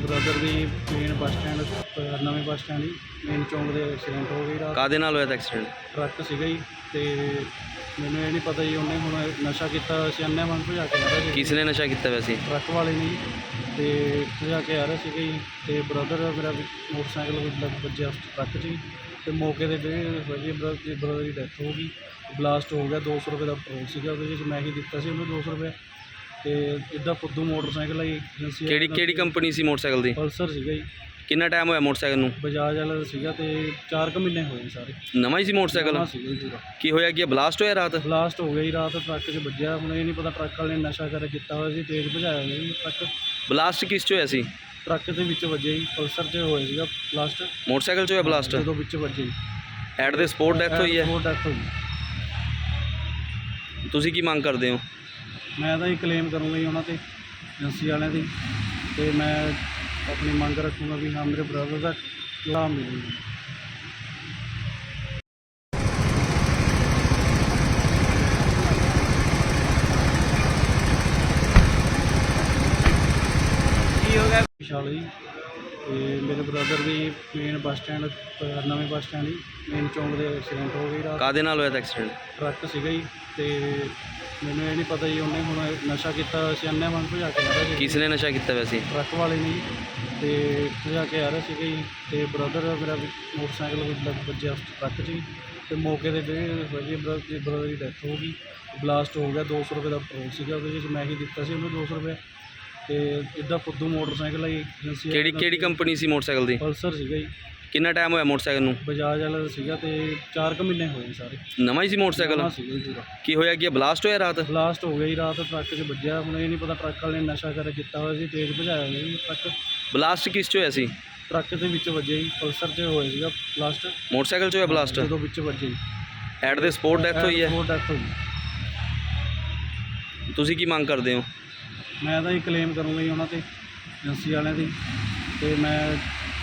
Brother ਦੀ main bus stand ਨਵੇਂ bus stand ਜੀ ਮੇਨ ਚੌਂਕ ਦੇ ਐਕਸੀਡੈਂਟ ਹੋ ਗਈ ਰਾਤ। ਕਾਦੇ ਨਾਲ ਹੋਇਆ ਤਾਂ ਐਕਸੀਡੈਂਟ ਟਰੱਕ ਸੀਗਾ ਜੀ ਤੇ ਮੈਨੂੰ ਇਹ ਨਹੀਂ ਪਤਾ ਜੀ ਉਹਨੇ ਹੁਣ ਨਸ਼ਾ ਕੀਤਾ ਸੀ ਅੰਨੇ ਵਾਂਗ ਭਜਾ ਕੇ ਆ ਰਿਹਾ ਸੀ। ਕਿਸ ਨੇ ਨਸ਼ਾ ਕੀਤਾ ਵੈਸੇ? ਟਰੱਕ ਵਾਲੇ ਨੇ ਜੀ ਤੇ ਭਜਾ ਕੇ ਆ ਰਿਹਾ ਸੀਗਾ ਜੀ ਤੇ ਬ੍ਰਦਰ ਮੇਰਾ ਮੋਟਰਸਾਈਕਲ ਵਿੱਚ ਲੱਗ ਵੱਜਿਆ ਉਸ ਟਰੱਕ 'ਚ ਜੀ ਤੇ ਮੌਕੇ ਤੇ ਵੇ ਵਜੀ ਬ੍ਰਦਰ ਦੀ brother ਦੀ ਡੈਥ ਹੋ ਗਈ। ਬਲਾਸਟ ਹੋ ਗਿਆ 200 ਰੁਪਏ ਦਾ ਪੈਟਰੋਲ ਸੀਗਾ ਉਹਦੇ ਵਿੱਚ ਮੈਂ ਹੀ ਦਿੱਤਾ ਸੀ ਉਹਨੂੰ 200 ਰੁਪਏ। ਤੇ ਇੱਦਾਂ ਫੁੱਦੂ ਮੋਟਰਸਾਈਕਲ ਹੈ ਏਜੰਸੀ ਕਿਹੜੀ ਕਿਹੜੀ ਕੰਪਨੀ ਸੀ ਮੋਟਰਸਾਈਕਲ ਦੀ? ਪਲਸਰ ਸੀਗਾ ਜੀ। ਕਿੰਨਾ ਟਾਈਮ ਹੋਇਆ ਮੋਟਰਸਾਈਕਲ ਨੂੰ? ਬਜਾਜ ਵਾਲਾ ਦਾ ਸੀਗਾ ਤੇ 4 ਕੁ ਮਹੀਨੇ ਹੋਏ ਸਾਰੇ। ਨਵਾਂ ਹੀ ਸੀ ਮੋਟਰਸਾਈਕਲ? ਨਵਾਂ ਸੀਗਾ ਜੀ ਪੂਰਾ। ਕੀ ਹੋਇਆ ਕੀ ਬਲਾਸਟ ਹੋਇਆ ਰਾਤ? ਬਲਾਸਟ ਹੋ ਗਿਆ ਜੀ ਰਾਤ ਟਰੱਕ 'ਚ ਵੱਜਿਆ। ਹੁਣ ਇਹ ਨਹੀਂ ਪਤਾ ਟਰੱਕ ਵਾਲੇ ਨੇ ਨਸ਼ਾ ਕਰ ਕੀਤਾ ਹੋਇਆ ਸੀ ਤੇਜ਼ ਭਜਾਇਆ ਹੋਇਆ ਜੀ ਟਰੱਕ। ਬਲਾਸਟ ਕਿਸ ਚ ਹੋਇਆ ਸੀ? ਟਰੱਕ ਦੇ ਵਿੱਚ ਵੱਜਿਆ ਜੀ ਪਲਸਰ 'ਚ ਹੋਇਆ ਸੀਗਾ ਬਲਾਸਟ। ਮੋਟਰਸਾਈਕਲ ਚ ਹੋਇਆ ਬਲਾਸਟ? ਜਦੋਂ ਵਿੱਚ ਵੱਜੇ ਜੀ। ਐਟ ਦੇ ਸਪੋਰਟ ਡੈਥ ਹੋਈ ਹੈ। ਹੋਰ ਡੈਥ ਹੋਈ। ਤੁਸੀਂ ਕੀ ਮੰਗ ਕਰਦੇ ਹੋ? ਮੈਂ ਤਾਂ ਇਹ ਕਲੇਮ ਕਰੂੰਗਾ ਜੀ ਉਹਨਾਂ ਤੇ ਏਜੰਸੀ ਵਾਲਿਆਂ ਦੀ ਤੇ ਮੈਂ ਆਪਣੀ ਮੰਗ ਰੱਖੂੰਗਾ ਵੀ ਹਾਂ ਮੇਰੇ ਬ੍ਰਦਰ ਦਾ ਲਾਭ ਮਿਲੇ ਕੀ ਹੋ ਗਿਆ? ਵਿਸ਼ਾਲ ਜੀ ਤੇ ਮੇਰੇ ਬ੍ਰਦਰ ਦੀ ਮੇਨ ਬੱਸ ਸਟੈਂਡ ਅ, ਨਵੇਂ ਬੱਸ ਸਟੈਂਡ ਜੀ ਮੇਨ ਚੌਂਕ ਦੇ ਐਕਸੀਡੈਂਟ ਹੋ ਗਈ ਰਾਤ। ਕਾਦੇ ਨਾਲ ਹੋਇਆ ਤਾਂ ਐਕਸੀਡੈਂਟ ਟਰੱਕ ਸੀਗਾ ਜੀ ਤੇ ਮੈਨੂੰ ਇਹ ਨਹੀਂ ਪਤਾ ਜੀ ਉਹਨੇ ਹੁਣ ਨਸ਼ਾ ਕੀਤਾ ਸੀ ਅੰਨੇ ਵਾਂਗ ਭਜਾ ਕੇ ਆ ਰਿਹਾ ਸੀ ਕਿਸ ਨੇ ਨਸ਼ਾ ਕੀਤਾ ਵੈਸੇ? ਟਰੱਕ ਵਾਲੇ ਨੇ ਜੀ ਤੇ ਭਜਾ ਕੇ ਆ ਰਿਹਾ ਸੀਗਾ ਜੀ ਤੇ ਬ੍ਰਦਰ ਮੇਰਾ ਵੀ ਮੋਟਰਸਾਈਕਲ ਵਿੱਚ ਲੱਗ ਵੱਜਿਆ ਉਸ ਟਰੱਕ 'ਚ ਜੀ ਤੇ ਮੌਕੇ ਤੇ ਵੇ ਵਜੀ ਬ੍ਰਦਰ ਦੀ brother ਦੀ ਡੈਥ ਹੋ ਗਈ ਬਲਾਸਟ ਹੋ ਗਿਆ 200 ਰੁਪਏ ਦਾ ਪੈਟਰੋਲ ਸੀਗਾ ਉਹਦੇ ਵਿੱਚ ਮੈਂ ਹੀ ਦਿੱਤਾ ਸੀ ਉਹਨੂੰ 200 ਰੁਪਏ। ਤੇ ਇੱਦਾਂ ਫੁੱਦੂ ਮੋਟਰਸਾਈਕਲ ਹੈ ਜੀ, ਏਜੰਸੀ ਕਿਹੜੀ ਕਿਹੜੀ ਕੰਪਨੀ ਸੀ ਮੋਟਰਸਾਈਕਲ ਦੀ? ਪਲਸਰ ਸੀਗਾ ਜੀ। ਕਿੰਨਾ ਟਾਈਮ ਹੋਇਆ ਮੋਟਰਸਾਈਕਲ ਨੂੰ? ਬਜਾਜ ਵਾਲਾ ਸੀਗਾ ਤੇ 4 ਕੁ ਮਹੀਨੇ ਹੋਏ ਸਾਰੇ। ਨਵਾਂ ਹੀ ਸੀ ਮੋਟਰਸਾਈਕਲ? ਨਵਾਂ ਸੀਗਾ ਜੀ ਪੂਰਾ। ਕੀ ਹੋਇਆ ਕੀ ਬਲਾਸਟ ਹੋਇਆ ਰਾਤ? ਬਲਾਸਟ ਹੋ ਗਿਆ ਜੀ ਰਾਤ ਟਰੱਕ 'ਚ ਵੱਜਿਆ। ਹੁਣ ਇਹ ਨਹੀਂ ਪਤਾ ਟਰੱਕ ਵਾਲੇ ਨੇ ਨਸ਼ਾ ਕਰ ਕੀਤਾ ਹੋਇਆ ਸੀ ਤੇਜ਼ ਭਜਾਇਆ ਜੀ ਟਰੱਕ। ਬਲਾਸਟ ਕਿਸ ਚ ਹੋਇਆ ਸੀ? ਟਰੱਕ ਦੇ ਵਿੱਚ ਵੱਜਿਆ ਜੀ ਪਲਸਰ 'ਚ ਹੋਇਆ ਸੀਗਾ ਬਲਾਸਟ ਮੋਟਰਸਾਈਕਲ ਚ ਹੋਇਆ ਬਲਾਸਟ ਜਦੋਂ ਵਿੱਚ ਵੱਜੇ ਜੀ। ਐਟ ਦੇ ਸਪੋਰਟ ਡੈਥ ਹੋਈ ਹੈ? ਡੈਥ ਹੋਈ ਤੁਸੀਂ ਕੀ ਮੰਗ ਕਰਦੇ ਹੋ? ਮੈਂ ਤਾਂ ਇਹ ਕਲੇਮ ਕਰੂੰਗਾ ਜੀ ਉਹਨਾਂ ਤੇ ਏਜੰਸੀ ਵਾਲਿਆਂ ਦੀ। ਤੇ ਮੈਂ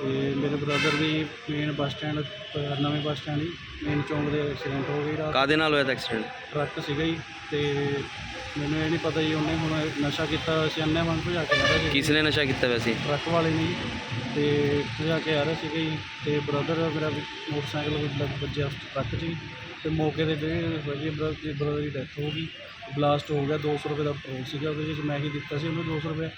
ਤੇ ਮੇਰੇ ਬ੍ਰਦਰ ਦੀ ਮੇਨ ਬੱਸ ਸਟੈਂਡ ਨਵੇਂ ਬੱਸ ਸਟੈਂਡ ਜੀ ਮੇਨ ਚੌਂਕ ਦੇ ਐਕਸੀਡੈਂਟ ਹੋ ਗਈ ਰਾਤ। ਕਾਦੇ ਨਾਲ ਹੋਇਆ ਤਾਂ ਐਕਸੀਡੈਂਟ ਟਰੱਕ ਸੀਗਾ ਜੀ ਤੇ ਮੈਨੂੰ ਇਹ ਨਹੀਂ ਪਤਾ ਜੀ ਉਹਨੇ ਹੁਣ ਨਸ਼ਾ ਕੀਤਾ ਹੋਇਆ ਸੀ ਅੰਨੇ ਵਾਂਗ ਭਜਾ ਕੇ ਆ ਰਿਹਾ ਸੀ ਕਿਸ ਨੇ ਨਸ਼ਾ ਕੀਤਾ ਵੈਸੇ? ਟਰੱਕ ਵਾਲੇ ਨੇ ਜੀ। ਤੇ ਭਜਾ ਕੇ ਆ ਰਿਹਾ ਸੀਗਾ ਜੀ। ਤੇ ਬ੍ਰਦਰ ਮੇਰਾ ਵੀ ਮੋਟਰਸਾਈਕਲ ਵਿੱਚ ਲੱਗ ਵੱਜਿਆ ਉਸ ਟਰੱਕ 'ਚ ਜੀ। ਤੇ ਮੌਕੇ ਤੇ ਵੇ ਵਜੀ ਬ੍ਰਦਰ ਦੀ ਦੀ ਡੈਥ ਹੋ ਗਈ। ਬਲਾਸਟ ਹੋ ਗਿਆ 200 ਰੁਪਏ ਦਾ ਪੈਟਰੋਲ ਸੀਗਾ ਉਹਦੇ ਵਿੱਚ। ਮੈਂ ਹੀ ਦਿੱਤਾ ਸੀ ਉਹਨੂੰ 200 ਰੁਪਏ।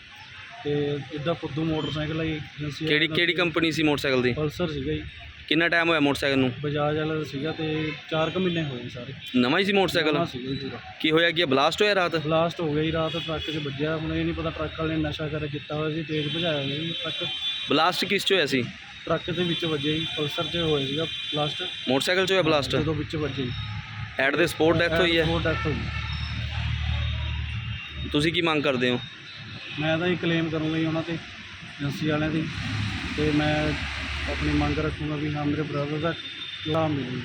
ਤੇ ਇੱਦਾਂ ਫੁੱਦੂ ਮੋਟਰਸਾਈਕਲ ਹੈ ਜੀ, ਏਜੰਸੀ ਕਿਹੜੀ ਕਿਹੜੀ ਕੰਪਨੀ ਸੀ ਮੋਟਰਸਾਈਕਲ ਦੀ? ਪਲਸਰ ਸੀਗਾ ਜੀ। ਕਿੰਨਾ ਟਾਈਮ ਹੋਇਆ ਮੋਟਰਸਾਈਕਲ ਨੂੰ? ਬਜਾਜ ਵਾਲਾ ਦਾ ਸੀਗਾ ਤੇ 4 ਕੁ ਮਹੀਨੇ ਹੋਏ ਸਾਰੇ। ਨਵਾਂ ਹੀ ਸੀ ਮੋਟਰਸਾਈਕਲ? ਨਵਾਂ ਸੀਗਾ ਜੀ ਪੂਰਾ। ਕੀ ਹੋਇਆ? ਕੀ ਬਲਾਸਟ ਹੋਇਆ ਰਾਤ? ਬਲਾਸਟ ਹੋ ਗਿਆ ਜੀ ਰਾਤ ਟਰੱਕ 'ਚ ਵੱਜਿਆ। ਹੁਣ ਇਹ ਨਹੀਂ ਪਤਾ ਟਰੱਕ ਵਾਲੇ ਨੇ ਨਸ਼ਾ ਕਰ ਕੀਤਾ ਹੋਇਆ ਸੀ ਤੇਜ਼ ਭਜਾਇਆ ਹੋਇਆ ਜੀ ਟਰੱਕ। ਬਲਾਸਟ ਕਿਸ ਚ ਹੋਇਆ ਸੀ? ਟਰੱਕ ਦੇ ਵਿੱਚ ਵੱਜਿਆ ਜੀ ਪਲਸਰ 'ਚ ਹੋਇਆ ਸੀਗਾ ਬਲਾਸਟ ਮੋਟਰਸਾਈਕਲ ਚ ਹੋਇਆ ਬਲਾਸਟ ਜਦੋਂ ਵਿੱਚ ਵੱਜੇ ਜੀ। ਐਟ ਦੇ ਸਪੋਰਟ ਡੈਥ ਹੋਈ ਹੈ? ਹੋਰ ਡੈਥ ਹੋਈ। ਤੁਸੀਂ ਕੀ ਮੰਗ ਕਰਦੇ ਹੋ? ਮੈਂ ਤਾਂ ਇਹ ਕਲੇਮ ਕਰੂੰਗਾ ਜੀ ਉਹਨਾਂ ਤੇ ਏਜੰਸੀ ਵਾਲਿਆਂ ਦੀ ਤੇ ਮੈਂ ਆਪਣੀ ਮੰਗ ਰੱਖੂੰਗਾ ਵੀ ਹਾਂ, ਮੇਰੇ ਬ੍ਰਦਰ ਦਾ ਲਾਭ ਮਿਲੇ